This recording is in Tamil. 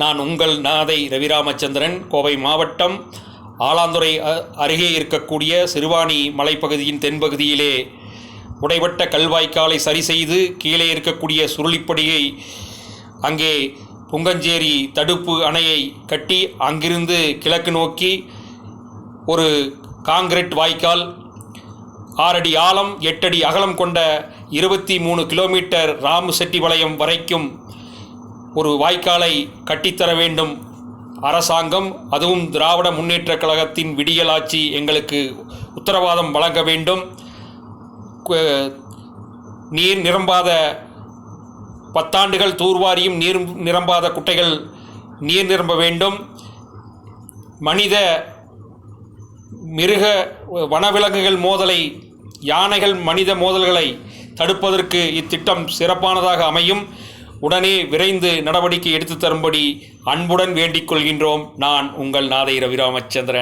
நான் உங்கள் நாதை ரவிராமச்சந்திரன் கோவை மாவட்டம் ஆலாந்துறை அ- அருகே இருக்கக்கூடிய சிறுவாணி மலைப்பகுதியின் தென்பகுதியிலே உடைபட்ட கல்வாய்க்காலை சரி செய்து கீழே இருக்கக்கூடிய சுருளிப்படியை அங்கே புங்கஞ்சேரி தடுப்பு அணையை கட்டி அங்கிருந்து கிழக்கு நோக்கி ஒரு காங்கிரீட் வாய்க்கால் ஆறடி ஆழம் எட்டடி அகலம் கொண்ட இருபத்தி மூணு கிலோமீட்டர் ராமசெட்டிபாளையம் வரைக்கும் ஒரு வாய்க்காலை கட்டித்தர வேண்டும். அரசாங்கம் அதுவும் திராவிட முன்னேற்றக் கழகத்தின் விடியல் ஆட்சி எங்களுக்கு உத்தரவாதம் வழங்க வேண்டும். நீர் நிரம்பாத பத்தாண்டுகள் தூர்வாரியும் நீர் நிரம்பாத குட்டைகள் நீர் நிரம்ப வேண்டும். மனித மிருக வனவிலங்குகள் மோதலை யானைகள் மனித மோதல்களை தடுப்பதற்கு இத்திட்டம் சிறப்பானதாக அமையும். உடனே விரைந்து நடவடிக்கை எடுத்து தரும்படி அன்புடன் வேண்டிக் கொள்கின்றோம். நான் உங்கள் நாதை ரவிராமச்சந்திரன்